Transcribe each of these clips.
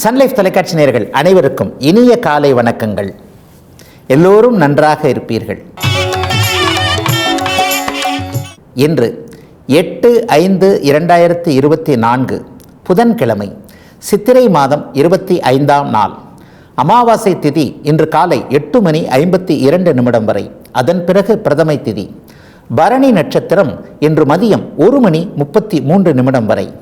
Sun Life தொலைக்காட்சி நேர்கள் அனைவருக்கும் இனிய காலை வணக்கங்கள். எல்லோரும் நன்றாக இருப்பீர்கள். இன்று எட்டு ஐந்து இரண்டாயிரத்தி இருபத்தி நான்கு புதன்கிழமை சித்திரை மாதம் இருபத்தி ஐந்தாம் நாள். அமாவாசை திதி இன்று காலை எட்டு மணி ஐம்பத்தி இரண்டு நிமிடம் வரை. அதன் பிறகு பிரதமை திதி. பரணி நட்சத்திரம் இன்று மதியம் ஒரு மணி முப்பத்தி மூன்று நிமிடம் வரை.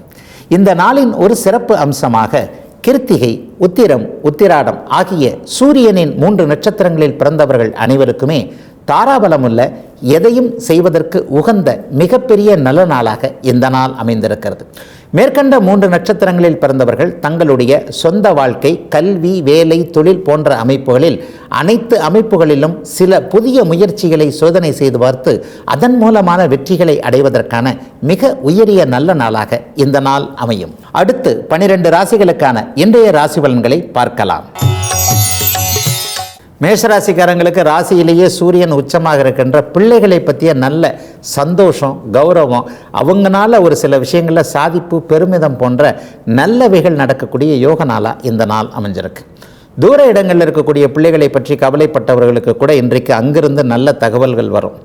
இந்த நாளின் ஒரு சிறப்பு அம்சமாக கிருத்திகை உத்திரம் உத்திராடம் ஆகிய சூரியனின் மூன்று நட்சத்திரங்களில் பிறந்தவர்கள் அனைவருக்குமே தாராபலமுள்ள எதையும் செய்வதற்கு உகந்த மிகப்பெரிய நல்ல நாளாக இந்த நாள் அமைந்திருக்கிறது. மேற்கண்ட மூன்று நட்சத்திரங்களில் பிறந்தவர்கள் தங்களுடைய சொந்த வாழ்க்கை கல்வி வேலை தொழில் போன்ற அமைப்புகளில் அனைத்து அமைப்புகளிலும் சில புதிய முயற்சிகளை சோதனை செய்து பார்த்து அதன் மூலமான வெற்றிகளை அடைவதற்கான மிக உயரிய நல்ல நாளாக இந்த நாள் அமையும். அடுத்து பனிரெண்டு ராசிகளுக்கான இன்றைய ராசி பலன்களை பார்க்கலாம். மேஷராசிக்காரங்களுக்கு ராசியிலேயே சூரியன் உச்சமாக இருக்கின்ற பிள்ளைகளை பற்றிய நல்ல சந்தோஷம் கௌரவம் அவங்கனால ஒரு சில விஷயங்களில் சாதிப்பு பெருமிதம் போன்ற நல்லவைகள் நடக்கக்கூடிய யோக நாளாக இந்த நாள் அமைஞ்சிருக்கு. தூர இடங்களில் இருக்கக்கூடிய பிள்ளைகளை பற்றி கவலைப்பட்டவர்களுக்கு கூட இன்றைக்கு அங்கிருந்து நல்ல தகவல்கள் வரும்.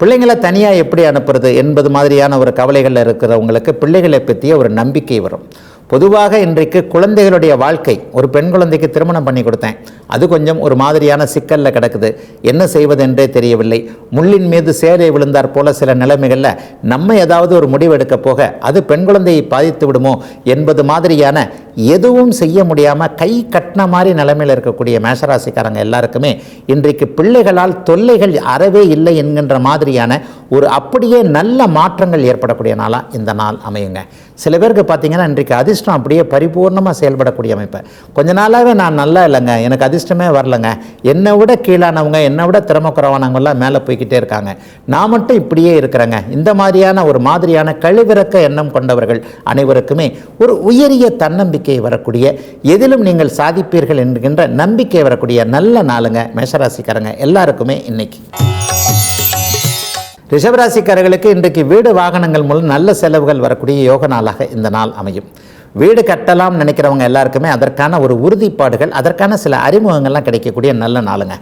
பிள்ளைங்களை தனியாக எப்படி அனுப்புறது என்பது மாதிரியான ஒரு கவலைகளில் இருக்கிறவங்களுக்கு பிள்ளைகளை பற்றிய ஒரு நம்பிக்கை வரும். பொதுவாக இன்றைக்கு குழந்தைகளுடைய வாழ்க்கை ஒரு பெண் குழந்தைக்கு திருமணம் பண்ணி கொடுத்தேன். அது கொஞ்சம் ஒரு மாதிரியான சிக்கலில் கிடக்குது. என்ன செய்வதென்றே தெரியவில்லை. முள்ளின் மீது சேலை விழுந்தார் போல சில நிலைமைகளில் நம்ம ஏதாவது ஒரு முடிவு எடுக்க போக அது பெண் குழந்தையை பாதித்து விடுமோ என்பது மாதிரியான எதுவும் செய்ய முடியாமல் கை கட்டின மாதிரி நிலைமையில் இருக்கக்கூடிய மேஷராசிக்காரங்க எல்லாருக்குமே இன்றைக்கு பிள்ளைகளால் தொல்லைகள் அறவே இல்லை என்கின்ற மாதிரியான ஒரு அப்படியே நல்ல மாற்றங்கள் ஏற்படக்கூடிய நாளாக இந்த நாள் அமையுங்க. சில பேருக்கு பார்த்தீங்கன்னா இன்றைக்கு அதிர்ஷ்டம் அப்படியே பரிபூர்ணமாக செயல்படக்கூடிய அமைப்பு. கொஞ்ச நாளாகவே நான் நல்லா இல்லைங்க எனக்கு அதிர்ஷ்டமே வரலங்க. என்னை விட கீழானவங்க என்னை விட திறமை குறவானவங்கெல்லாம் மேலே போய்கிட்டே இருக்காங்க. நான் மட்டும் இப்படியே இருக்கிறேங்க. இந்த மாதிரியான ஒரு மாதிரியான கழிவிறக்க எண்ணம் கொண்டவர்கள் அனைவருக்குமே ஒரு உயரிய தன்னம்பிக்கை வரக்கூடிய எதிலும் நீங்கள் சாதிப்பீர்கள் என்கின்ற நம்பிக்கை வரக்கூடிய நல்ல நாளுங்க மேஷராசிக்காரங்க எல்லாருக்குமே இன்னைக்கு. ரிஷபராசிக்காரர்களுக்கு இன்றைக்கு வீடு வாகனங்கள் மூலம் நல்ல செலவுகள் வரக்கூடிய யோக நாளாக இந்த நாள் அமையும். வீடு கட்டலாம் நினைக்கிறவங்க எல்லாருக்குமே அதற்கான ஒரு உறுதிப்பாடுகள் அதற்கான சில அறிமுகங்கள்லாம் கிடைக்கக்கூடிய நல்ல நாளுங்க.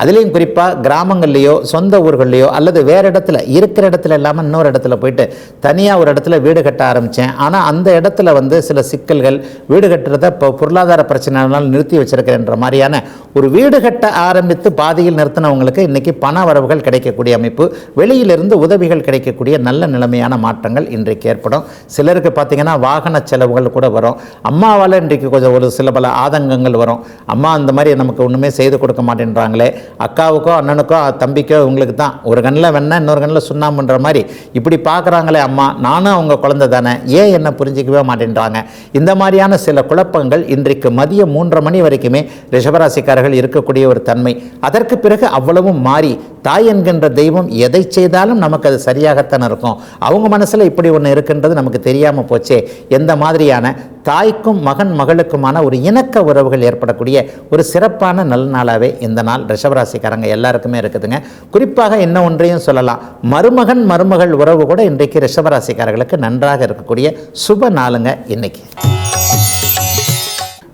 அதுலேயும் குறிப்பாக கிராமங்கள்லேயோ சொந்த ஊர்கள்லையோ அல்லது வேறு இடத்துல இருக்கிற இடத்துல இல்லாமல் இன்னொரு இடத்துல போயிட்டு தனியாக ஒரு இடத்துல வீடு கட்ட ஆரம்பித்தேன் ஆனால் அந்த இடத்துல வந்து சில சிக்கல்கள் வீடு கட்டுறத இப்போ பொருளாதார பிரச்சனைனால நிறுத்தி வச்சிருக்கிறேன்ற மாதிரியான ஒரு வீடு கட்ட ஆரம்பித்து பாதியில் நிறுத்தினவங்களுக்கு இன்றைக்கி பண வரவுகள் கிடைக்கக்கூடிய அமைப்பு வெளியிலிருந்து உதவிகள் கிடைக்கக்கூடிய நல்ல நிலைமையான மாற்றங்கள் இன்றைக்கு ஏற்படும். சிலருக்கு பார்த்திங்கன்னா வாகன செலவுகள் கூட வரும். அம்மாவால் இன்றைக்கு கொஞ்சம் ஒரு சில பல ஆதங்கங்கள் வரும். அம்மா அந்த மாதிரி நமக்கு ஒன்றுமே செய்து கொடுக்க மாட்டேன்றாங்களே. அக்காவுக்கோ அண்ணனுக்கோ தம்பிக்கோ இவங்களுக்கு தான். ஒரு கண்ணில் வேணா இன்னொரு கண்ணில் சுண்ணாம்புன்ற மாதிரி. இப்படி பார்க்குறாங்களே அம்மா நானும் அவங்க குழந்தை தானே. ஏன் என்ன புரிஞ்சிக்கவே மாட்டேன்றாங்க? இந்த மாதிரியான சில குழப்பங்கள் இன்றைக்கு மதியம் மூன்றரை மணி வரைக்குமே ரிஷபராசிக்காரர்கள் இருக்கக்கூடிய ஒரு தன்மை. அதற்கு பிறகு அவ்வளவும் மாறி தாய் என்கின்ற தெய்வம் எதை செய்தாலும் நமக்கு அது சரியாகத்தான் இருக்கும். அவங்க மனசில் இப்படி ஒன்று இருக்குன்றது நமக்கு தெரியாமல் போச்சே. எந்த மாதிரியான தாய்க்கும் மகன் மகளுக்குமான ஒரு இணக்க உறவுகள் ஏற்படக்கூடிய ஒரு சிறப்பான நல்ல நாளாகவே இந்த நாள் ரிஷபராசிக்காரங்க எல்லாருக்குமே இருக்குதுங்க. குறிப்பாக என்ன ஒன்றையும் சொல்லலாம். மருமகன் மருமகள் உறவு கூட இன்றைக்கு ரிஷபராசிக்காரர்களுக்கு நன்றாக இருக்கக்கூடிய சுப நாளுங்க இன்னைக்கு.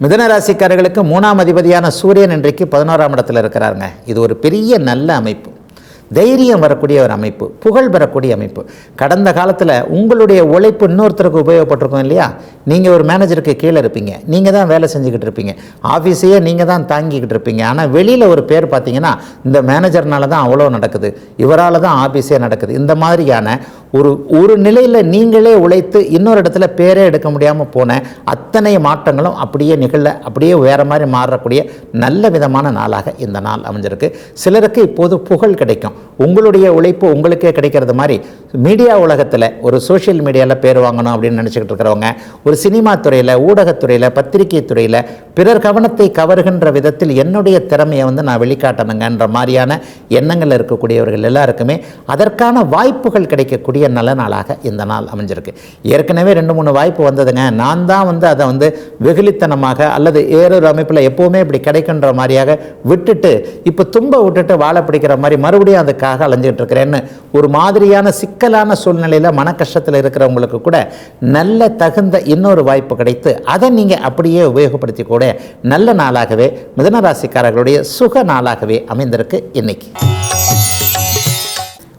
மிதனராசிக்காரர்களுக்கு மூணாம் அதிபதியான சூரியன் இன்றைக்கு பதினோராம் இடத்துல இருக்கிறாருங்க. இது ஒரு பெரிய நல்ல அமைப்பு. தைரியம் வரக்கூடிய ஒரு அமைப்பு புகழ் பெறக்கூடிய அமைப்பு. கடந்த காலத்தில் உங்களுடைய உழைப்பு இன்னொருத்தருக்கு உபயோகப்பட்டிருக்கும் இல்லையா? நீங்கள் ஒரு மேனேஜருக்கு கீழே இருப்பீங்க. நீங்கள் தான் வேலை செஞ்சுக்கிட்டு இருப்பீங்க. ஆஃபீஸையே நீங்கள் தான் தாங்கிக்கிட்டு இருப்பீங்க. ஆனால் வெளியில் ஒரு பேர் பார்த்தீங்கன்னா இந்த மேனேஜர்னால தான் அவ்வளோ நடக்குது. இவரால் தான் ஆஃபீஸே நடக்குது. இந்த மாதிரியான ஒரு ஒரு நிலையில் நீங்களே உழைத்து இன்னொரு இடத்துல பேரே எடுக்க முடியாமல் போன அத்தனை மாற்றங்களும் அப்படியே நிகழ அப்படியே வேறு மாதிரி மாறக்கூடிய நல்ல விதமான நாளாக இந்த நாள் அமைஞ்சிருக்கு. சிலருக்கு இப்போது புகழ் கிடைக்கும். உங்களுடைய உழைப்பு உங்களுக்கே கிடைக்கிறது மாதிரி மீடியா உலகத்தில் ஒரு சோஷியல் மீடியாவில் பேர் வாங்கணும் அப்படின்னு நினச்சிக்கிட்டு இருக்கிறவங்க ஒரு சினிமா துறையில் ஊடகத்துறையில் பத்திரிகை துறையில் பிறர் கவனத்தை கவருகின்ற விதத்தில் என்னுடைய திறமையை வந்து நான் வெளிக்காட்டணுங்கன்ற மாதிரியான எண்ணங்கள் இருக்கக்கூடியவர்கள் எல்லாருக்குமே அதற்கான வாய்ப்புகள் கிடைக்கக்கூடிய நல்ல நாளாக இந்த நாள் அமைஞ்சிருக்கு. ஏற்கனவே ரெண்டு மூணு வாய்ப்பு வந்ததுங்க. நான் தான் வந்து அதை வந்து வெகுளித்தனமாக அல்லது வேறொரு அமைப்பில் எப்போவுமே இப்படி கிடைக்குன்ற மாதிரியாக விட்டுட்டு இப்போ தும்ப விட்டுட்டு வாழை பிடிக்கிற மாதிரி மறுபடியும் அந்த அதுக்காக அலைஞ்சிக்கிட்டு இருக்கிறேன்னு ஒரு மாதிரியான சிக்கலான சூழ்நிலையில் மன கஷ்டத்தில் இருக்கிறவங்களுக்கு கூட நல்ல தகுந்த இன்னொரு வாய்ப்பு கிடைத்து அதை நீங்கள் அப்படியே உபயோகப்படுத்தி கூட நல்ல நாளாகவே மிதன ராசிக்காரர்களுடைய சுக நாளாகவே அமைந்திருக்கு இன்னைக்கு.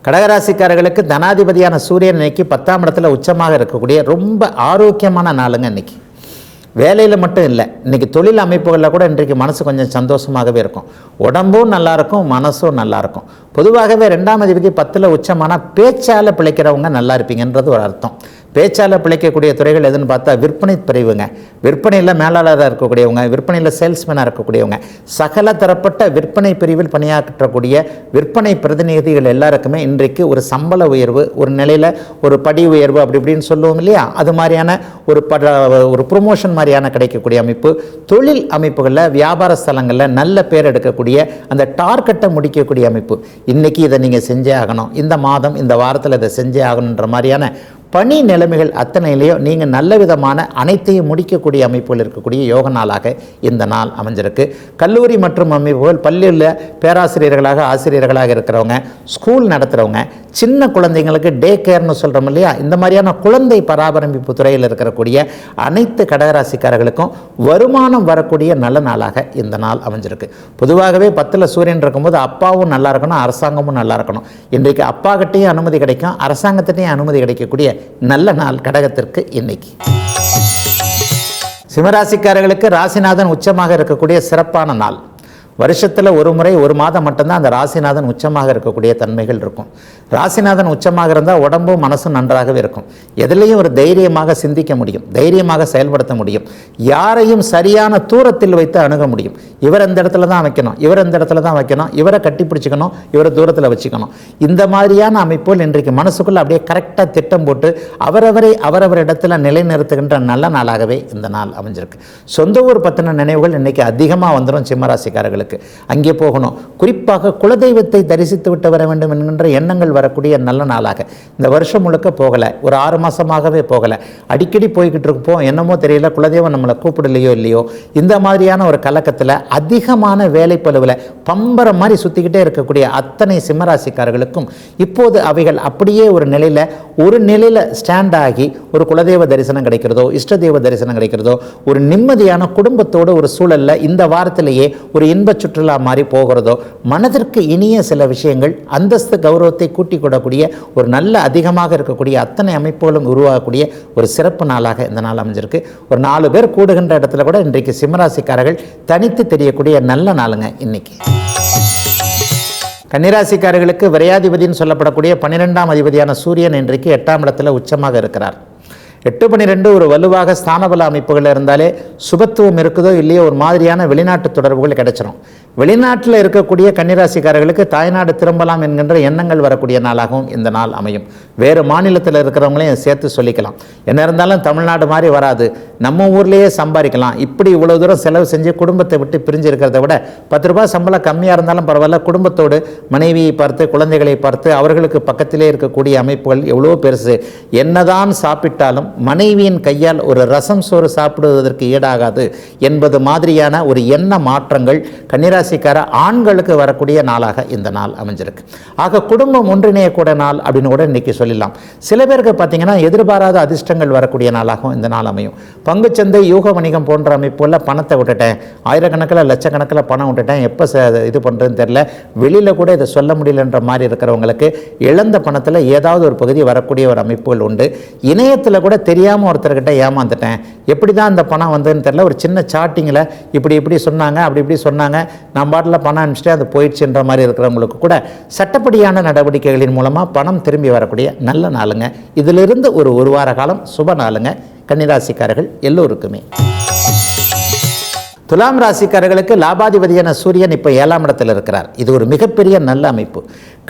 கடகராசிக்காரர்களுக்கு தனாதிபதியான சூரியன் இன்னைக்கு பத்தாம் இடத்துல உச்சமாக இருக்கக்கூடிய ரொம்ப ஆரோக்கியமான நாளுங்க இன்னைக்கு. வேலையில் மட்டும் இல்லை. இன்றைக்கி தொழில் அமைப்புகளில் கூட இன்றைக்கு மனசு கொஞ்சம் சந்தோஷமாகவே இருக்கும். உடம்பும் நல்லாயிருக்கும் மனசும் நல்லாயிருக்கும் பொதுவாகவே ரெண்டாம் அதிபதி பத்தில் உச்சமான பேச்சால் பிழைக்கிறவங்க நல்லா இருப்பீங்கன்றது ஒரு அர்த்தம். பேச்சால் பிழைக்கக்கூடிய துறைகள் எதுன்னு பார்த்தா விற்பனை பிரிவுங்க. விற்பனையில் மேலாளராக இருக்கக்கூடியவங்க விற்பனையில் சேல்ஸ்மேனாக இருக்கக்கூடியவங்க. சகல தரப்பட்ட விற்பனை பிரிவில் பணியாற்றக்கூடிய விற்பனை பிரதிநிதிகள் எல்லாருக்குமே இன்றைக்கு ஒரு சம்பள உயர்வு ஒரு நிலையில் ஒரு படி உயர்வு அப்படி இப்படின்னு சொல்லுவோம் இல்லையா? அது மாதிரியான ஒரு பட ஒரு ப்ரொமோஷன் மாதிரியான கிடைக்கக்கூடிய அமைப்பு. தொழில் அமைப்புகளில் வியாபார ஸ்தலங்களில் நல்ல பேர் எடுக்கக்கூடிய அந்த டார்கெட்டை முடிக்கக்கூடிய அமைப்பு. இன்றைக்கி இதை நீங்கள் செஞ்சே ஆகணும். இந்த மாதம் இந்த வாரத்தில் இதை செஞ்சே ஆகணுன்ற மாதிரியான பணி நிலைமைகள் அத்தனையிலையும் நீங்கள் நல்ல விதமான அனைத்தையும் முடிக்கக்கூடிய அமைப்புகள் இருக்கக்கூடிய யோக நாளாக இந்த நாள் அமைஞ்சிருக்கு. கல்லூரி மற்றும் அமைப்புகள் பள்ளியில் பேராசிரியர்களாக ஆசிரியர்களாக இருக்கிறவங்க ஸ்கூல் நடத்துகிறவங்க சின்ன குழந்தைங்களுக்கு டே கேர்னு சொல்கிறோம் இல்லையா? இந்த மாதிரியான குழந்தை பராமரிப்பு துறையில் இருக்கக்கூடிய அனைத்து கடகராசிக்காரர்களுக்கும் வருமானம் வரக்கூடிய நல்ல நாளாக இந்த நாள் அமைஞ்சிருக்கு. பொதுவாகவே பத்தில் சூரியன் இருக்கும்போது அப்பாவும் நல்லா இருக்கணும் அரசாங்கமும் நல்லா இருக்கணும். இன்றைக்கு அப்பா கிட்டேயும் அனுமதி கிடைக்கும் அரசாங்கத்திட்டையும் அனுமதி கிடைக்கக்கூடிய நல்ல நாள் கடகத்திற்கு இன்னைக்கு. சிம்மராசிக்காரர்களுக்கு ராசிநாதன் உச்சமாக இருக்கக்கூடிய சிறப்பான நாள். வருஷத்தில் ஒரு முறை ஒரு மாதம் மட்டும்தான் அந்த ராசிநாதன் உச்சமாக இருக்கக்கூடிய தன்மைகள் இருக்கும். ராசிநாதன் உச்சமாக இருந்தால் உடம்பும் மனசும் நன்றாகவே இருக்கும். எதுலேயும் ஒரு தைரியமாக சிந்திக்க முடியும் தைரியமாக செயல்படுத்த முடியும். யாரையும் சரியான தூரத்தில் வைத்து அணுக முடியும். இவர் இந்த இடத்துல தான் வைக்கணும் இவர் இந்த இடத்துல தான் வைக்கணும் இவரை கட்டி பிடிச்சிக்கணும் இவரை தூரத்தில் வச்சுக்கணும். இந்த மாதிரியான அமைப்புகள் இன்றைக்கு மனசுக்குள்ளே அப்படியே கரெக்டாக திட்டம் போட்டு அவரவரை அவரவர் இடத்துல நிலைநிறுத்துகின்ற நல்ல நாளாகவே இந்த நாள் அமைஞ்சிருக்கு. சொந்த ஊர் பற்றின நினைவுகள் இன்றைக்கி அதிகமாக வந்துடும் சிம்மராசிக்காரர்களுக்கு அங்கே போகணும். குறிப்பாக குலதெய்வத்தை தரிசித்து விட்டு வர வேண்டும் என்கின்ற எண்ணங்கள் வரக்கூடிய நல்ல நாளாக. இந்த வருஷம் முழுக்க போகலை. ஒரு ஆறு மாதமாகவே போகலை. அடிக்கடி போய்கிட்டு இருப்போம். என்னமோ தெரியல. குலதெய்வம் நம்மளை கூப்பிடலையோ இல்லையோ. இந்த மாதிரியான ஒரு கலக்கத்தில் அதிகமான வேலைப்பளுவில் பம்பரம் மாதிரி சுற்றிக்கிட்டே இருக்கக்கூடிய அத்தனை சிம்மராசிக்காரர்களுக்கும் இப்போது அவைகள் அப்படியே ஒரு நிலையில் ஒரு நிலையில் ஸ்டாண்ட் ஆகி ஒரு குலதெய்வ தரிசனம் கிடைக்கிறதோ இஷ்ட தெய்வ தரிசனம் கிடைக்கிறதோ ஒரு நிம்மதியான குடும்பத்தோட ஒரு சூழல்ல இந்த வாரத்திலேயே ஒரு இன்ப சுற்றுலா மாதிரி போகிறதோ மனதிற்கு இனிய சில விஷயங்கள் அந்தஸ்து கௌரவத்தை கூட்டி கொடக்கூடிய ஒரு நல்ல அதிகமாக இருக்கக்கூடிய அத்தனை அமைப்புகளும் உருவாகக்கூடிய ஒரு சிறப்பு நாளாக இந்த நாள் அமைஞ்சிருக்கு. ஒரு நாலு பேர் கூடுகின்ற இடத்துல கூட இன்றைக்கு சிம்மராசிக்காரர்கள் தனித்து தெரியக்கூடிய நல்ல நாளுங்க இன்னைக்கு. கன்னிராசிக்காரர்களுக்கு விரையாதிபதினு சொல்லப்படக்கூடிய பன்னிரெண்டாம் அதிபதியான சூரியன் இன்றைக்கு எட்டாம் இடத்துல உச்சமாக இருக்கிறார். எட்டு பன்னிரெண்டு ஒரு வலுவாக ஸ்தானபல அமைப்புகள் இருந்தாலே சுபத்துவம் இருக்குதோ இல்லையோ ஒரு மாதிரியான வெளிநாட்டு தொடர்புகள் கிடைச்சிரும். வெளிநாட்டில் இருக்கக்கூடிய கன்னிராசிக்காரர்களுக்கு தாய்நாடு திரும்பலாம் என்கின்ற எண்ணங்கள் வரக்கூடிய நாளாகவும் இந்த நாள் அமையும். வேறு மாநிலத்தில் இருக்கிறவங்களையும் சேர்த்து சொல்லிக்கலாம். என்ன இருந்தாலும் தமிழ்நாடு மாதிரி வராது. நம்ம ஊர்லேயே சம்பாதிக்கலாம். இப்படி இவ்வளோ தூரம் செலவு செஞ்சு குடும்பத்தை விட்டு பிரிஞ்சு இருக்கிறத விட பத்து ரூபாய் சம்பளம் கம்மியாக இருந்தாலும் பரவாயில்ல. குடும்பத்தோடு மனைவியை பார்த்து குழந்தைகளை பார்த்து அவர்களுக்கு பக்கத்திலே இருக்கக்கூடிய அமைப்புகள் எவ்வளோ பெருசு. என்னதான் சாப்பிட்டாலும் மனைவியின் கையால் ஒரு ரசம் சோறு சாப்பிடுவதற்கு ஈடாகாது என்பது மாதிரியான ஒரு எண்ண மாற்றங்கள் ராசிக்கார ஆண்களுக்கு வரக்கூடிய நாளாக இந்த நாள் அமைஞ்சிருக்கு. ஆக குடும்பம் ஒன்றிணையக்கூட நாள் அப்படின்னு கூட இன்னைக்கு சொல்லலாம் சில பேருக்கு பார்த்தீங்கன்னா எதிர்பாராத அதிர்ஷ்டங்கள் வரக்கூடிய நாளாகவும் இந்த நாள் அமையும். பங்குச்சந்தை யூக வணிகம் போன்ற அமைப்புகளில் பணத்தை விட்டுட்டேன். ஆயிரக்கணக்கில் லட்சக்கணக்கில் பணம் விட்டுட்டேன். எப்போ இது பண்ணுறதுன்னு தெரில வெளியில் கூட இதை சொல்ல முடியலன்ற மாதிரி இருக்கிறவங்களுக்கு இழந்த பணத்தில் ஏதாவது ஒரு பகுதி வரக்கூடிய ஒரு அமைப்புகள் உண்டு. இணையத்தில் கூட தெரியாமல் ஒருத்தர்கிட்ட ஏமாந்துட்டேன். எப்படி தான் அந்த பணம் வந்ததுன்னு தெரில ஒரு சின்ன சாட்டிங்கில் இப்படி இப்படி சொன்னாங்க அப்படி இப்படி சொன்னாங்க. நான் பாட்டில் பணம் அனுப்பிச்சிட்டு அது போயிடுச்சுன்ற மாதிரி இருக்கிறவங்களுக்கு கூட சட்டப்படியான நடவடிக்கைகளின் மூலமாக பணம் திரும்பி வரக்கூடிய நல்ல நாளுங்க. இதிலிருந்து ஒரு ஒரு வார காலம் சுப நாளுங்க. கன்னிராசிக்காரர்கள் எல்லோருக்குமே. துலாம் ராசிக்காரர்களுக்கு லாபாதிபதியான சூரியன் இப்போ ஏழாம் இடத்தில் இருக்கிறார். இது ஒரு மிகப்பெரிய நல்ல அமைப்பு.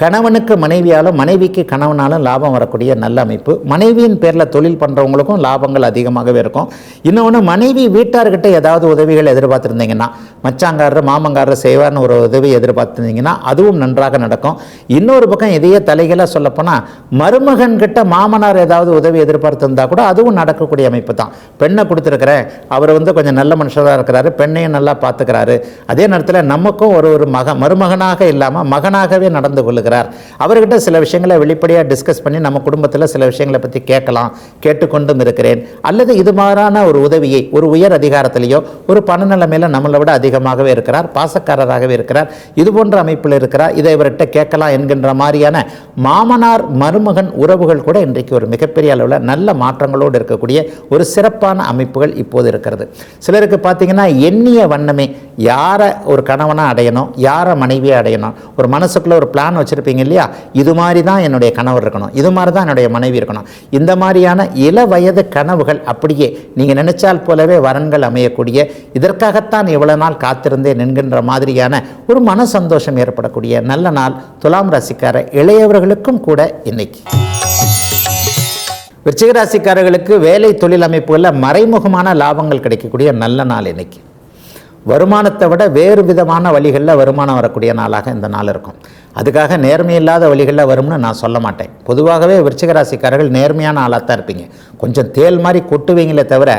கணவனுக்கு மனைவியாலும் மனைவிக்கு கணவனாலும் லாபம் வரக்கூடிய நல்ல அமைப்பு. மனைவியின் பேரில் தொழில் பண்ணுறவங்களுக்கும் லாபங்கள் அதிகமாகவே இருக்கும். இன்னொன்று மனைவி வீட்டார்கிட்ட ஏதாவது உதவிகள் எதிர்பார்த்துருந்தீங்கன்னா மச்சாங்காரர் மாமங்காரர் செய்வார்னு ஒரு உதவி எதிர்பார்த்துருந்தீங்கன்னா அதுவும் நன்றாக நடக்கும். இன்னொரு பக்கம் இதையே தலைகளாக சொல்லப்போனால் மருமகன்கிட்ட மாமனார் ஏதாவது உதவி எதிர்பார்த்துருந்தா கூட அதுவும் நடக்கக்கூடிய அமைப்பு தான். பெண்ணை கொடுத்துருக்குறேன் அவர் வந்து கொஞ்சம் நல்ல மனுஷராக இருக்கிறாரு பெண் பெண்ணையும் நல்லா பார்த்துக்கிறாரு. அதே நேரத்தில் நமக்கும் ஒரு ஒரு மக மருமகனாக இல்லாமல் மகனாகவே நடந்து கொள்ளுகிறார். அவர்கிட்ட சில விஷயங்களை வெளிப்படையாக டிஸ்கஸ் பண்ணி நம்ம குடும்பத்தில் சில விஷயங்களை பற்றி கேட்கலாம் கேட்டுக்கொண்டும் இருக்கிறேன். அல்லது இது மாதிரியான ஒரு உதவியை ஒரு உயர் அதிகாரத்திலேயோ ஒரு பணநிலைமையில் நம்மளை விட அதிகமாகவே இருக்கிறார் பாசக்காரராகவே இருக்கிறார் இது போன்ற அமைப்பில் இருக்கிறார் இதை இவர்கிட்ட கேட்கலாம் என்கின்ற மாதிரியான மாமனார் மருமகன் உறவுகள் கூட இன்றைக்கு ஒரு மிகப்பெரிய அளவில் நல்ல மாற்றங்களோடு இருக்கக்கூடிய ஒரு சிறப்பான அமைப்புகள் இப்போது இருக்கிறது. சிலருக்கு பார்த்தீங்கன்னா எண்ணிய வண்ணமே யாரை ஒரு கணவனாக அடையணும் யாரை மனைவியை அடையணும் ஒரு மனசுக்குள்ளே ஒரு பிளான் வச்சுருப்பீங்க இல்லையா? இது மாதிரி தான் என்னுடைய கணவர் இருக்கணும் இது மாதிரி தான் என்னுடைய மனைவி இருக்கணும். இந்த மாதிரியான இள வயது கனவுகள் அப்படியே நீங்கள் நினைச்சால் போலவே வரன்கள் அமையக்கூடிய இதற்காகத்தான் இவ்வளோ நாள் காத்திருந்தேன் என்கின்ற மாதிரியான ஒரு மன சந்தோஷம் ஏற்படக்கூடிய நல்ல நாள் துலாம் ராசிக்கார இளையவர்களுக்கும் கூட இன்னைக்கு. விருச்சிகராசிக்காரர்களுக்கு வேலை தொழில் அமைப்புகளில் மறைமுகமான லாபங்கள் கிடைக்கக்கூடிய நல்ல நாள் இன்னைக்கு. வருமானத்தை விட வேறு விதமான வழிகளில் வருமானம் வரக்கூடிய நாளாக இந்த நாள் இருக்கும். அதுக்காக நேர்மையில்லாத வழிகளில் வரும்னு நான் சொல்ல மாட்டேன். பொதுவாகவே விருச்சிக ராசிக்காரர்கள் நேர்மையான ஆளாக தான் இருப்பீங்க. கொஞ்சம் தேல் மாதிரி கொட்டுவீங்களே தவிர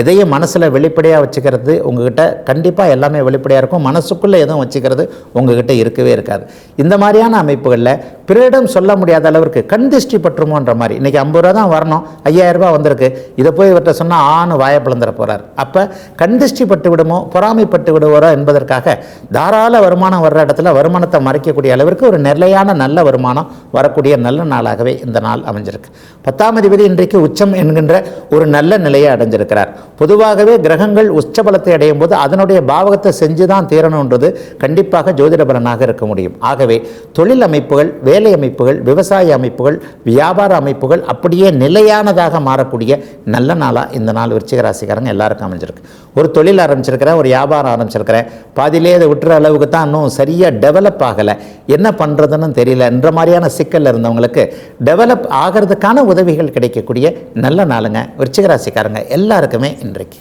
எதையும் மனசில் வெளிப்படையாக வச்சுக்கிறது உங்ககிட்ட கண்டிப்பாக எல்லாமே வெளிப்படையாக இருக்கும். மனசுக்குள்ளே எதுவும் வச்சுக்கிறது உங்ககிட்ட இருக்கவே இருக்காது. இந்த மாதிரியான அமைப்புகளில் பிறரிடம் சொல்ல முடியாத அளவிற்கு கண் திருஷ்டி பற்றுமோன்ற மாதிரி. இன்றைக்கி ஐம்பது ரூபா தான் வரணும். ஐயாயிரம் வந்திருக்கு. இதை போய் இவர்கிட்ட சொன்னால் ஆணு வாய பிளந்துட போகிறார் அப்போ கண் திருஷ்டி பட்டு விடுமோ பொறாமைப்பட்டு விடுவாரோ என்பதற்காக தாராள வருமானம் வர்ற இடத்துல வருமானத்தை மறைக்கக்கூடிய அளவிற்கு ஒரு நிலையான நல்ல வருமானம் வரக்கூடிய நல்ல நாளாகவே இந்த நாள் அமைஞ்சிருக்கு. பத்தாம் அதிபதி இன்றைக்கு உச்சம் என்கின்ற ஒரு நல்ல நிலையை அடைஞ்சிருக்கிறார். பொதுவாகவே கிரகங்கள் உச்சபலத்தை அடையும் போது அதனுடைய பாவகத்தை செஞ்சு தான் தீரணுன்றது கண்டிப்பாக ஜோதிட பலனாக இருக்க முடியும். ஆகவே தொழில் அமைப்புகள் வேலை அமைப்புகள் விவசாய அமைப்புகள் வியாபார அமைப்புகள் அப்படியே நிலையானதாக மாறக்கூடிய நல்ல நாளாக இந்த நாள் விருச்சிக ராசிக்காரங்க எல்லாருக்கும் அமைஞ்சிருக்கு. ஒரு தொழில் ஆரம்பிச்சிருக்கிறேன் ஒரு வியாபாரம் ஆரம்பிச்சிருக்கிறேன். பாதியிலே அதை விட்டுற அளவுக்கு தான் இன்னும் சரியாக டெவலப் ஆகலை. என்ன பண்ணுறதுன்னு தெரியலன்ற மாதிரியான சிக்கல் இருந்தவங்களுக்கு டெவலப் ஆகிறதுக்கான உதவிகள் கிடைக்கக்கூடிய நல்ல நாளுங்க விருச்சிக ராசிக்காரங்க எல்லாருக்குமே இன்றைக்கு.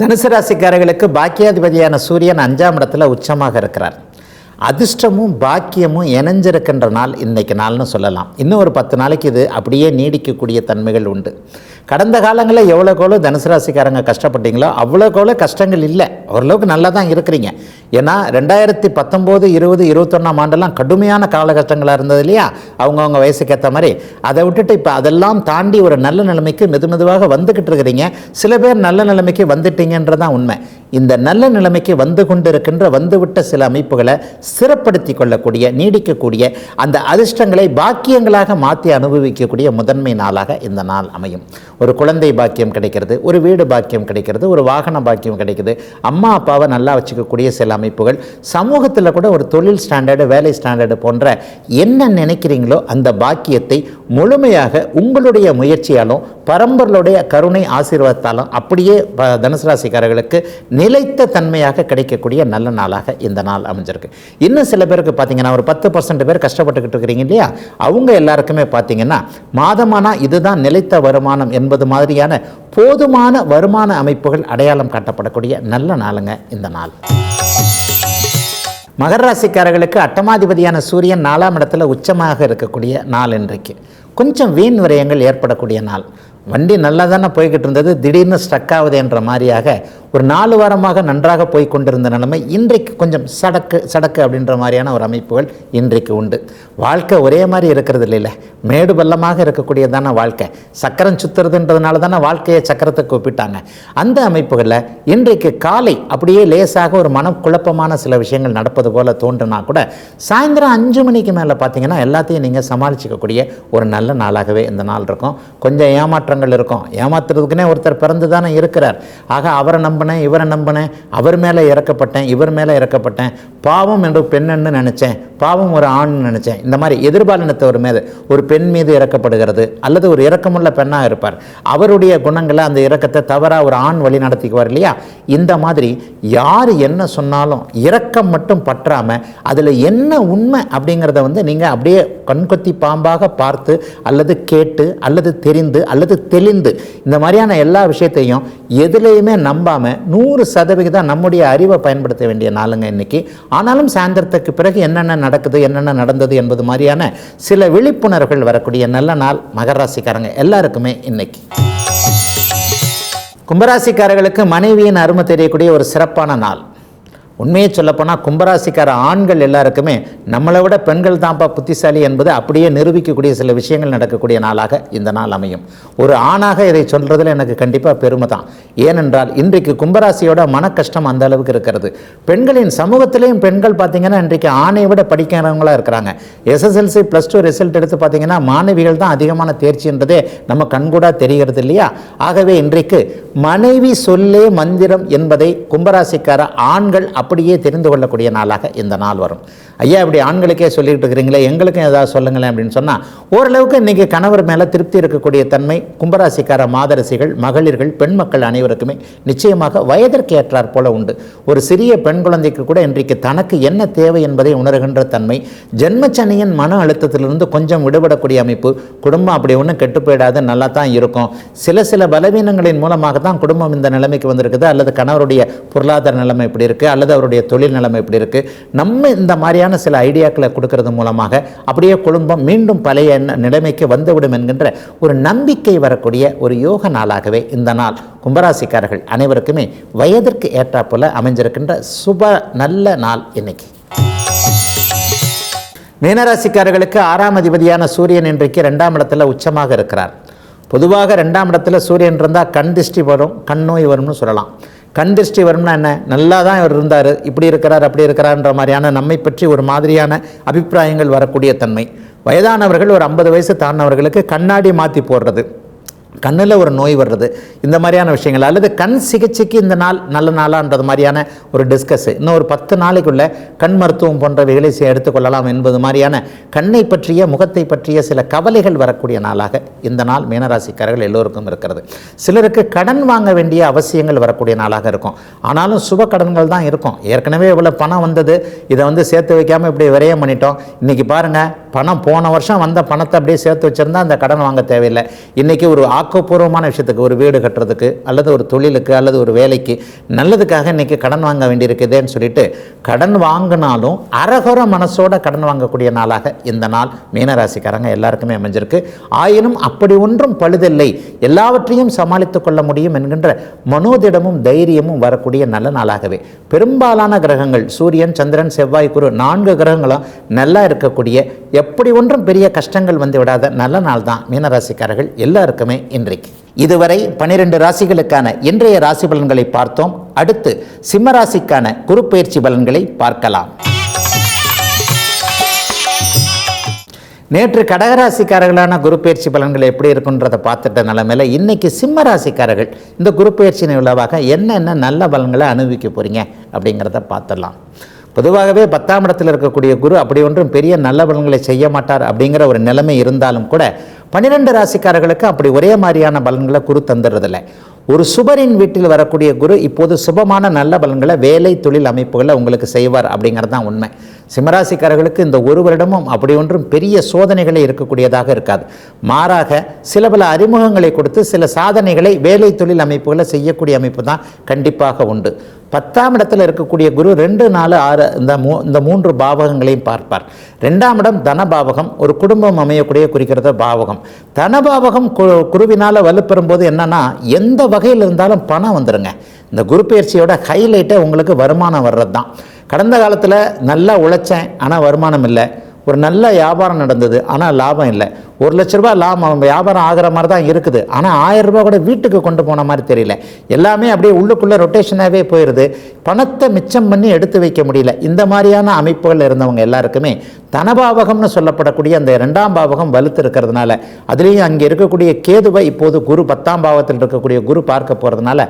தனுசு ராசிக்காரர்களுக்கு பாக்கியாதிபதியான சூரியன் அஞ்சாம் இடத்துல உச்சமாக இருக்கிறார். அதிர்ஷ்டமும் பாக்கியமும் இணைஞ்சிருக்கின்ற நாள் இன்றைக்கு நாள்னு சொல்லலாம். இன்னும் ஒரு பத்து நாளைக்கு இது அப்படியே நீடிக்கக்கூடிய தன்மைகள் உண்டு. கடந்த காலங்களில் எவ்வளோக்கோளோ தனுசு ராசிக்காரங்க கஷ்டப்பட்டீங்களோ அவ்வளோக்கோளோ கஷ்டங்கள் இல்லை. ஓரளவுக்கு நல்லா தான் இருக்கிறீங்க. ஏன்னா ரெண்டாயிரத்தி பத்தொம்போது இருபது இருபத்தொன்னாம் ஆண்டெல்லாம் கடுமையான காலகட்டங்களாக இருந்தது இல்லையா? அவங்கவுங்க வயசுக்கு ஏற்ற மாதிரி. அதை விட்டுட்டு இப்போ அதெல்லாம் தாண்டி ஒரு நல்ல நிலைமைக்கு மெது மெதுவாக வந்துக்கிட்டு இருக்கிறீங்க. சில பேர் நல்ல நிலைமைக்கு வந்துட்டீங்கன்றதான் உண்மை. இந்த நல்ல நிலைமைக்கு வந்து கொண்டிருக்கின்ற வந்துவிட்ட சில அமைப்புகளை சிறப்படுத்தி கொள்ளக்கூடிய நீடிக்கக்கூடிய அந்த அதிர்ஷ்டங்களை பாக்கியங்களாக மாற்றி அனுபவிக்கக்கூடிய முதன்மை நாளாக இந்த நாள் அமையும். ஒரு குழந்தை பாக்கியம் கிடைக்கிறது ஒரு வீடு பாக்கியம் கிடைக்கிறது ஒரு வாகன பாக்கியம் கிடைக்குது அம்மா அப்பாவை நல்லா வச்சுக்கக்கூடிய சில அமைப்புகள் சமூகத்தில் கூட ஒரு தொழில் ஸ்டாண்டர்டு வேலை ஸ்டாண்டர்டு போன்ற என்ன நினைக்கிறீங்களோ அந்த பாக்கியத்தை முழுமையாக உங்களுடைய முயற்சியாலும் பரம்பர்களுடைய கருணை ஆசீர்வாதத்தாலும் அப்படியே தனுசு ராசிக்காரர்களுக்கு நிலைத்த தன்மையாக கிடைக்கக்கூடிய நல்ல நாளாக இந்த நாள் அமைஞ்சிருக்கு. இன்னும் சில பேருக்கு பார்த்தீங்கன்னா ஒரு பத்து பர்சன்ட் பேர் கஷ்டப்பட்டுக்கிட்டு இருக்கிறீங்க இல்லையா? அவங்க எல்லாருக்குமே பார்த்தீங்கன்னா மாதமானா இதுதான் நிலைத்த வருமானம் என்பது மாதிரியான போதுமான வருமான அமைப்புகள் அடையாளம் காட்டப்படக்கூடிய நல்ல நாளுங்க இந்த நாள். மகர ராசிக்காரர்களுக்கு அட்டமாதிபதியான சூரியன் நாலாம் இடத்துல உச்சமாக இருக்கக்கூடிய நாள் இன்றைக்கு. கொஞ்சம் வீண் விரயங்கள் ஏற்படக்கூடிய நாள். வண்டி நல்லா தானே போய்கிட்டு இருந்தது திடீர்னு ஸ்ட்ரக் ஆகுது என்ற மாதிரியாக ஒரு நாலு வாரமாக நன்றாக போய் கொண்டிருந்த நிலைமை இன்றைக்கு கொஞ்சம் சடக்கு சடக்கு அப்படின்ற மாதிரியான ஒரு அமைப்புகள் இன்றைக்கு உண்டு. வாழ்க்கை ஒரே மாதிரி இருக்கிறது இல்லைல்ல. மேடு பள்ளமாக இருக்கக்கூடியதான வாழ்க்கை. சக்கரம் சுத்துறதுன்றதுனால தானே வாழ்க்கையை சக்கரத்தை கூப்பிட்டாங்க. அந்த அமைப்புகளில் இன்றைக்கு காலை அப்படியே லேசாக ஒரு மனக்குழப்பமான சில விஷயங்கள் நடப்பது போல தோன்றுனா கூட சாயந்தரம் அஞ்சு மணிக்கு மேலே பார்த்தீங்கன்னா எல்லாத்தையும் நீங்கள் சமாளிச்சிக்கக்கூடிய ஒரு நல்ல நாளாகவே இந்த நாள் இருக்கும். கொஞ்சம் ஏமாற்றங்கள் இருக்கும். ஏமாத்துறதுக்குன்னே ஒருத்தர் பிறந்து தானே இருக்கிறார். ஆக அவரை நம்ம நம்பினேன் இவரை நம்பினேன் அவர் மேலே இறக்கப்பட்டேன் இவர் மேலே இறக்கப்பட்டேன். பாவம் என்று பெண்ணன்னு நினச்சேன் பாவம் ஒரு ஆண்னு நினச்சேன். இந்த மாதிரி எதிர்பாலினத்தவர் மேலே ஒரு பெண் மீது இறக்கப்படுகிறது அல்லது ஒரு இறக்கமுள்ள பெண்ணாக இருப்பார். அவருடைய குணங்களை அந்த இறக்கத்தை தவறாக ஒரு ஆண் வழி நடத்திக்குவார் இல்லையா? இந்த மாதிரி யார் என்ன சொன்னாலும் இறக்கம் மட்டும் பற்றாமல் அதில் என்ன உண்மை அப்படிங்கிறத வந்து நீங்கள் அப்படியே கண்கொத்தி பாம்பாக பார்த்து அல்லது கேட்டு அல்லது தெரிந்து அல்லது தெளிந்து இந்த மாதிரியான எல்லா விஷயத்தையும் எதுலேயுமே நம்பாமல் நூறு சதவிகிதம் நம்முடைய அறிவை பயன்படுத்த வேண்டிய நாளுங்க இன்றைக்கி ஆனாலும் சாயந்தரத்துக்கு பிறகு என்னென்ன நடக்குது என்னென்ன நடந்தது என்பது மாதிரியான சில விழிப்புணர்வுகள் வரக்கூடிய நல்ல நாள் மகர ராசிக்காரங்க எல்லாருக்குமே இன்னைக்கு. கும்பராசிக்காரர்களுக்கு மனைவியின் அருமை தெரியக்கூடிய ஒரு சிறப்பான நாள். உண்மையை சொல்லப்போனால் கும்பராசிக்கார ஆண்கள் எல்லாருக்குமே நம்மளை விட பெண்கள் தான்ப்பா புத்திசாலி என்பது அப்படியே நிரூபிக்கக்கூடிய சில விஷயங்கள் நடக்கக்கூடிய நாளாக இந்த நாள் அமையும். ஒரு ஆணாக இதை சொல்கிறதுல எனக்கு கண்டிப்பாக பெருமை தான். ஏனென்றால் இன்றைக்கு கும்பராசியோட மன கஷ்டம் அந்த அளவுக்கு இருக்கிறது. பெண்களின் சமூகத்திலையும் பெண்கள் பார்த்தீங்கன்னா இன்றைக்கு ஆணை விட படிக்கிறவங்களாக இருக்கிறாங்க. எஸ்எஸ்எல்சி ப்ளஸ் டூ ரிசல்ட் எடுத்து பார்த்தீங்கன்னா மாணவிகள் தான் அதிகமான தேர்ச்சின்றதே நம்ம கண்கூடாக தெரிகிறது இல்லையா? ஆகவே இன்றைக்கு மனைவி சொல்லே மந்திரம் என்பதை கும்பராசிக்கார ஆண்கள் அப்படியே தெரிந்து கொள்ளக்கூடிய நாளாக இந்த நாள் வரும். ஐயா இப்படி ஆண்களுக்கே சொல்லிட்டு இருக்கிறீங்களே எங்களுக்கும் ஏதாவது சொல்லுங்களேன் அப்படின்னு சொன்னால் ஓரளவுக்கு இன்றைக்கி கணவர் மேலே திருப்தி இருக்கக்கூடிய தன்மை கும்பராசிக்கார மாதரசிகள் மகளிர்கள் பெண் மக்கள் அனைவருக்குமே நிச்சயமாக வயதிற்கு ஏற்றாற் போல உண்டு. ஒரு சிறிய பெண் குழந்தைக்கு கூட இன்றைக்கு தனக்கு என்ன தேவை என்பதை உணர்கின்ற தன்மை ஜென்மச்சனியின் மன அழுத்தத்திலிருந்து கொஞ்சம் விடுபடக்கூடிய அமைப்பு குடும்பம் அப்படி ஒன்றும் கெட்டு போயிடாது நல்லா தான் இருக்கும். சில சில பலவீனங்களின் மூலமாக தான் குடும்பம் இந்த நிலைமைக்கு வந்திருக்குது அல்லது கணவருடைய பொருளாதார நிலைமை இப்படி இருக்குது அல்லது அவருடைய தொழில் நிலைமை இப்படி இருக்குது நம்ம இந்த மாதிரியான சில ஐடியாக்களை கொடுக்கறது மூலமாக அப்படியே குடும்பம் மீண்டும் பழைய நிலைமைக்கு வந்துவிடும் என்கின்ற ஒரு நம்பிக்கை வரக்கூடிய ஒரு யோக நாளாகவே இந்த நாள். கும்பராசிக்காரர்கள் அனைவருக்குமே வயதிற்கு ஏற்றாற்போல அமைஞ்சிருக்கின்ற சுப நல்ல நாள் இன்னைக்கு. மீனராசிக்காரர்களுக்கு ஆறாம் அதிபதியான சூரியன் இன்றைக்கு ரெண்டாம் இடத்துல உச்சமாக இருக்கிறார். பொதுவாக ரெண்டாம் இடத்துல சூரியன் இருந்தால் கண் திருஷ்டி வரும் கண் நோய் வரும்னு சொல்லலாம். கண் திருஷ்டி வரும்னா என்ன? நல்லா தான் இவர் இருந்தார். இப்படி இருக்கிறார் அப்படி இருக்கிறார்ன்ற மாதிரியான நம்மை பற்றி ஒரு மாதிரியான அபிப்பிராயங்கள் வரக்கூடிய தன்மை. வயதானவர்கள் ஒரு ஐம்பது வயசு தாண்டினவர்களுக்கு கண்ணாடி மாற்றி போடுறது. கண்ணில் ஒரு நோய் வர்றது இந்த மாதிரியான விஷயங்கள் அல்லது கண் சிகிச்சைக்கு இந்த நாள் நல்ல நாளான்றது மாதிரியான ஒரு டிஸ்கஸ் இன்னும் ஒரு பத்து நாளைக்குள்ளே கண் மருத்துவம் போன்றவைகளை எடுத்துக்கொள்ளலாம் என்பது மாதிரியான கண்ணை பற்றிய முகத்தை பற்றிய சில கவலைகள் வரக்கூடிய நாளாக இந்த நாள் மீனராசிக்காரர்கள் எல்லோருக்கும் இருக்கிறது. சிலருக்கு கடன் வாங்க வேண்டிய அவசியங்கள் வரக்கூடிய நாளாக இருக்கும். ஆனாலும் சுப கடன்கள் தான் இருக்கும். ஏற்கனவே இவ்வளோ பணம் வந்தது இதை வந்து சேர்த்து வைக்காமல் இப்படி விரயம் பண்ணிட்டோம். இன்றைக்கி பாருங்க பணம் போன வருஷம் வந்த பணத்தை அப்படியே சேர்த்து வச்சுருந்தா அந்த கடன் வாங்க தேவையில்லை. இன்றைக்கி ஒரு ஆக்கப்பூர்வமான விஷயத்துக்கு ஒரு வீடு கட்டுறதுக்கு அல்லது ஒரு தொழிலுக்கு அல்லது ஒரு வேலைக்கு நல்லதுக்காக இன்னைக்கு கடன் வாங்க வேண்டியிருக்குதேன்னு சொல்லிட்டு கடன் வாங்கினாலும் அரகுர மனசோட கடன் வாங்கக்கூடிய நாளாக இந்த நாள் மீனராசிக்காரங்க எல்லாருக்குமே அமைஞ்சிருக்கு. ஆயினும் அப்படி ஒன்றும் பழுதில்லை. எல்லாவற்றையும் சமாளித்து கொள்ள முடியும் என்கின்ற மனோதிடமும் தைரியமும் வரக்கூடிய நல்ல நாளாகவே. பெரும்பாலான கிரகங்கள் சூரியன் சந்திரன் செவ்வாய் குரு நான்கு கிரகங்களும் நல்லா இருக்கக்கூடிய எப்படி ஒன்றும் பெரிய கஷ்டங்கள் வந்து விடாத நல்ல நாள் தான் மீனராசிக்காரர்கள் எல்லாருக்குமே இன்றைக்கு. இதுவரை பனிரெண்டு ராசிகளுக்கான இன்றைய ராசி பலன்களை பார்த்தோம். அடுத்து சிம்ம ராசிக்கான குரு பயிற்சி பலன்களை பார்க்கலாம். நேற்று கடகராசிக்காரர்களான குரு பயிற்சி பலன்கள் எப்படி இருக்குன்றதை பார்த்துட்ட நிலமையில் இன்னைக்கு சிம்ம ராசிக்காரர்கள் இந்த குரு பயிற்சி நிலவாக என்னென்ன நல்ல பலன்களை அனுபவிக்க போறீங்க அப்படிங்கிறத பார்த்துடலாம். பொதுவாகவே பத்தாம் இடத்தில் இருக்கக்கூடிய குரு அப்படி ஒன்றும் பெரிய நல்ல பலன்களை செய்ய மாட்டார் அப்படிங்கிற ஒரு நிலைமை இருந்தாலும் கூட பன்னிரெண்டு ராசிக்காரர்களுக்கு அப்படி ஒரே மாதிரியான பலன்களை குரு தந்துடுறதில்ல. ஒரு சுபரின் வீட்டில் வரக்கூடிய குரு இப்போது சுபமான நல்ல பலன்களை வேலை தொழில் அமைப்புகளை உங்களுக்கு செய்வார் அப்படிங்கிறது தான் உண்மை. சிம்மராசிக்காரர்களுக்கு இந்த ஒரு வருடமும் அப்படி ஒன்றும் பெரிய சோதனைகளே இருக்கக்கூடியதாக இருக்காது. மாறாக சில பல அறிமுகங்களை கொடுத்து சில சாதனைகளை வேலை தொழில் அமைப்புகளை செய்யக்கூடிய அமைப்பு தான் கண்டிப்பாக உண்டு. பத்தாம் இடத்துல இருக்கக்கூடிய குரு ரெண்டு நாலு ஆறு இந்த மூ இந்த மூன்று பாவகங்களையும் பார்ப்பார். ரெண்டாம் இடம் தனபாவகம் ஒரு குடும்பம் அமையக்கூடிய குறிக்கிறத பாவகம். தனபாவகம் கு குருவினால் வலுப்பெறும் போது என்னன்னா எந்த வகையில் இருந்தாலும் பணம் வந்துருங்க. இந்த குரு பயிற்சியோட ஹைலைட்டை உங்களுக்கு வருமானம் வர்றது தான் கடந்த காலத்தில் நல்லா உழைச்சேன் ஆனால் வருமானம் இல்லை. ஒரு நல்ல வியாபாரம் நடந்தது ஆனால் லாபம் இல்லை. ஒரு லட்ச ரூபா லாபம் வியாபாரம் ஆகிற மாதிரி தான் இருக்குது. ஆனால் ஆயிரம் ரூபா கூட வீட்டுக்கு கொண்டு போன மாதிரி தெரியல. எல்லாமே அப்படியே உள்ளுக்குள்ளே ரொட்டேஷனாகவே போயிடுது பணத்தை மிச்சம் பண்ணி எடுத்து வைக்க முடியல. இந்த மாதிரியான அமைப்புகள் இருந்தவங்க எல்லாருக்குமே தனபாவகம்னு சொல்லப்படக்கூடிய அந்த ரெண்டாம் பாவகம் வலுத்து இருக்கிறதுனால அதுலேயும் அங்கே இருக்கக்கூடிய கேதுவை இப்போது குரு பத்தாம் பாவத்தில் இருக்கக்கூடிய குரு பார்க்க போகிறதுனால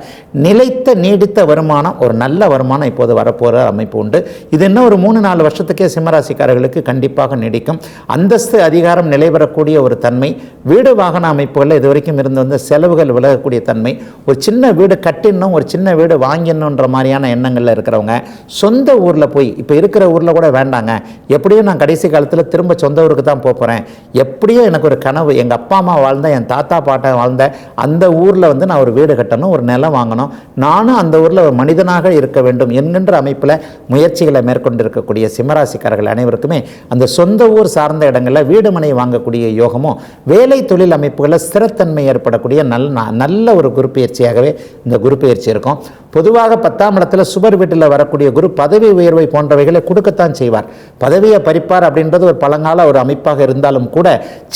நிலைத்த நீடித்த வருமானம் ஒரு நல்ல வருமானம் இப்போது வரப்போகிற அமைப்பு உண்டு. இது இன்னும் ஒரு மூணு நாலு வருஷத்துக்கே சிம்மராசிக்காரர்களுக்கு கண்டிப்பாக நீடிக்கும். அந்தஸ்து அதிகாரம் நிலைபெறக்கூடிய ஒரு தன்மை வீடு வாகன அமைப்புகளில் இது வரைக்கும் இருந்து வந்த செலவுகள் விலகக்கூடிய தன்மை ஒரு சின்ன வீடு கட்டிடணும் ஒரு சின்ன வீடு வாங்கிடணுன்ற மாதிரியான எண்ணங்களில் இருக்கிறவங்க சொந்த ஊரில் போய் இப்போ இருக்கிற ஊரில் கூட வேண்டாங்க. எப்படியும் நான் கடைசி காலத்தில் திரும்ப சொந்த ஊருக்கு தான் போகிறேன் எப்படியும் எனக்கு ஒரு கனவு எங்கள் அப்பா அம்மா வாழ்ந்த என் தாத்தா பாட்டை வாழ்ந்த அந்த ஊரில் வந்து நான் ஒரு வீடு கட்டணும் ஒரு நிலம் வாங்கணும். நானும் அந்த ஊரில் ஒரு மனிதனாக இருக்க வேண்டும் என்கின்ற அமைப்பில் முயற்சிகளை மேற்கொண்டிருக்கக்கூடிய சிம்மராசிக்காரர்கள் அனைவருக்குமே அந்த சொந்த ஊர் சார்ந்த இடங்களில் வீடு மனை வாங்கக்கூடிய யோகமும் வேலை தொழில் அமைப்புகளில் ஸ்திரத்தன்மை ஏற்படக்கூடிய நல் நல்ல ஒரு குரு பயிற்சியாகவே இந்த குரு பயிற்சி இருக்கும். பொதுவாக பத்தாம் இடத்துல சுபர் வீட்டில் வரக்கூடிய குரு பதவி உயர்வை போன்றவைகளை கொடுக்கத்தான் செய்வார். பதவியை பறிப்பார் அப்படின்றது ஒரு பழங்கால ஒரு அமைப்பாக இருந்தாலும் கூட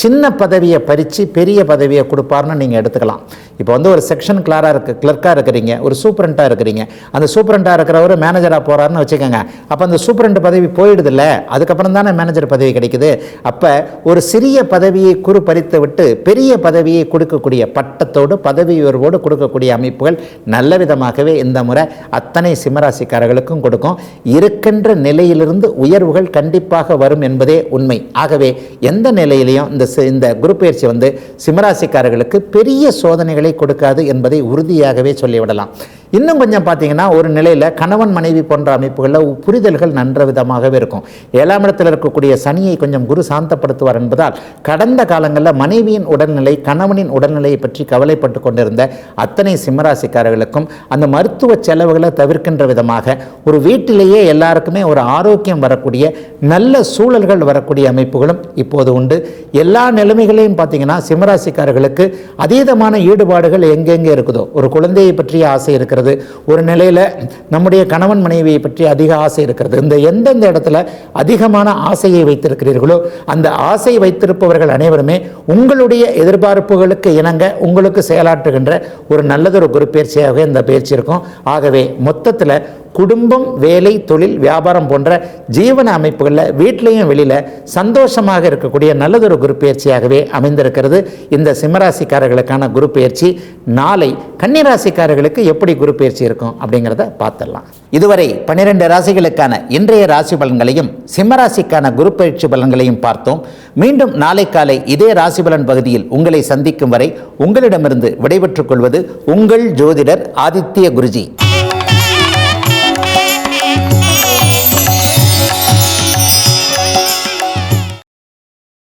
சின்ன பதவியை பறித்து பெரிய பதவியை கொடுப்பார்னு நீங்கள் எடுத்துக்கலாம். இப்போ வந்து ஒரு செக்ஷன் கிளாராக இருக்கு கிளர்க்காக இருக்கிறீங்க ஒரு சூப்பரண்ட்டாக இருக்கிறீங்க. அந்த சூப்பரண்ட்டாக இருக்கிறவர் மேனேஜராக போகிறாருன்னு வச்சுக்கோங்க. அப்போ அந்த சூப்பரண்ட் பதவி போயிடுதில்ல அதுக்கப்புறம் தானே மேனேஜர் பதவி கிடைக்குது. அப்போ ஒரு சிறிய பதவியை குறு பறித்து விட்டு பெரிய பதவியை கொடுக்கக்கூடிய பட்டத்தோடு பதவி உயர்வோடு கொடுக்கக்கூடிய அமைப்புகள் நல்ல விதமாகவே இந்த முறை அத்தனை சிம்மராசிக்காரர்களுக்கும் கொடுக்கும். இருக்கின்ற நிலையிலிருந்து உயர்வுகள் கண்டிப்பாக வரும் என்பதே உண்மை. ஆகவே எந்த நிலையிலையும் இந்த இந்த குரு பயிற்சி வந்து சிம்மராசிக்காரர்களுக்கு பெரிய சோதனைகளை கொடுக்காது என்பதை உறுதியாகவே சொல்லிவிடலாம். இன்னும் கொஞ்சம் பார்த்தீங்கன்னா ஒரு நிலையில் கணவன் மனைவி போன்ற அமைப்புகளில் புரிதல்கள் நன்ற விதமாகவே இருக்கும். ஏழாம் இடத்தில் இருக்கக்கூடிய சனியை கொஞ்சம் குரு சாந்தப்படுத்துவார் என்பதால் கடந்த காலங்களில் மனைவியின் உடல்நிலை கணவனின் உடல்நிலையை பற்றி கவலைப்பட்டு கொண்டிருந்த அத்தனை சிம்மராசிக்காரர்களுக்கும் அந்த மருத்துவ செலவுகளை தவிர்க்கின்ற விதமாக ஒரு வீட்டிலேயே எல்லாருக்குமே ஒரு ஆரோக்கியம் வரக்கூடிய நல்ல சூழல்கள் வரக்கூடிய அமைப்புகளும் இப்போது உண்டு. எல்லா நிலைமைகளையும் பார்த்தீங்கன்னா சிம்மராசிக்காரர்களுக்கு அதீதமான ஈடுபாடுகள் எங்கெங்கே இருக்குதோ ஒரு குழந்தையை பற்றிய ஆசை இருக்கிறது இருக்கிறது. ஒரு நிலையில் நம்முடைய கணவன் மனைவியை பற்றி அதிக ஆசை இருக்கிறது. இந்த எந்தெந்த இடத்துல அதிகமான ஆசையை வைத்திருக்கிறீர்களோ அந்த ஆசை வைத்திருப்பவர்கள் அனைவருமே உங்களுடைய எதிர்பார்ப்புகளுக்கு இணங்க உங்களுக்கு செயலாற்றுகின்ற ஒரு நல்லதொரு குரு பயிற்சியாக இந்த பயிற்சி இருக்கும். ஆகவே மொத்தத்தில் குடும்பம் வேலை தொழில் வியாபாரம் போன்ற ஜீவன அமைப்புகளில் வீட்லேயும் வெளியில் சந்தோஷமாக இருக்கக்கூடிய நல்லதொரு குரு பயிற்சியாகவே அமைந்திருக்கிறது. இந்த சிம்மராசிக்காரர்களுக்கான குரு பயிற்சி நாளை கன்னிராசிக்காரர்களுக்கு எப்படி குரு பயிற்சி இருக்கும் அப்படிங்கிறத பார்த்துடலாம். இதுவரை பன்னிரெண்டு ராசிகளுக்கான இன்றைய ராசி பலன்களையும் சிம்மராசிக்கான குரு பயிற்சி பலன்களையும் பார்த்தோம். மீண்டும் நாளை காலை இதே ராசி பலன் பகுதியில் உங்களை சந்திக்கும் வரை உங்களிடமிருந்து விடைபெற்றுக் கொள்வது உங்கள் ஜோதிடர் ஆதித்ய குருஜி.